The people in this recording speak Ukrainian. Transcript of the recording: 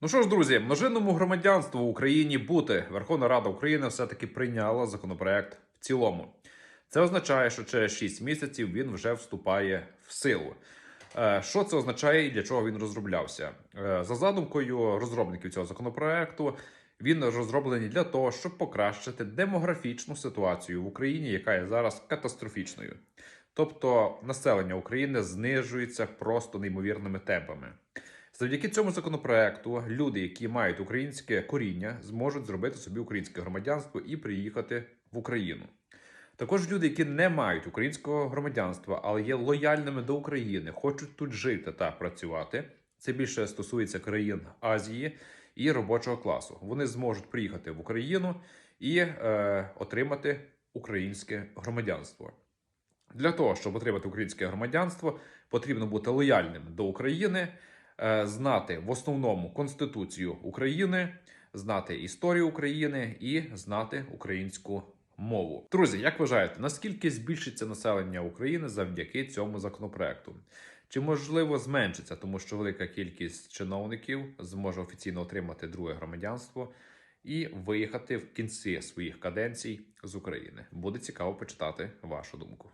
Ну що ж, друзі, множинному громадянству в Україні бути Верховна Рада України все-таки прийняла законопроект в цілому. Це означає, що через 6 місяців він вже вступає в силу. Е, Що це означає і для чого він розроблявся? Е, За задумкою розробників цього законопроекту, він розроблений для того, щоб покращити демографічну ситуацію в Україні, яка є зараз катастрофічною. Тобто населення України знижується просто неймовірними темпами. Завдяки цьому законопроекту люди, які мають українське коріння, зможуть зробити собі українське громадянство і приїхати в Україну. Також люди, які не мають українського громадянства, але є лояльними до України, хочуть тут жити та працювати. Це більше стосується країн Азії і робочого класу. Вони зможуть приїхати в Україну і е, отримати українське громадянство. Для того, щоб отримати українське громадянство, потрібно бути лояльним до України, знати в основному Конституцію України, знати історію України і знати українську мову. Друзі, як вважаєте, наскільки збільшиться населення України завдяки цьому законопроекту? Чи можливо зменшиться, тому що велика кількість чиновників зможе офіційно отримати друге громадянство і виїхати в кінці своїх каденцій з України? Буде цікаво почитати вашу думку.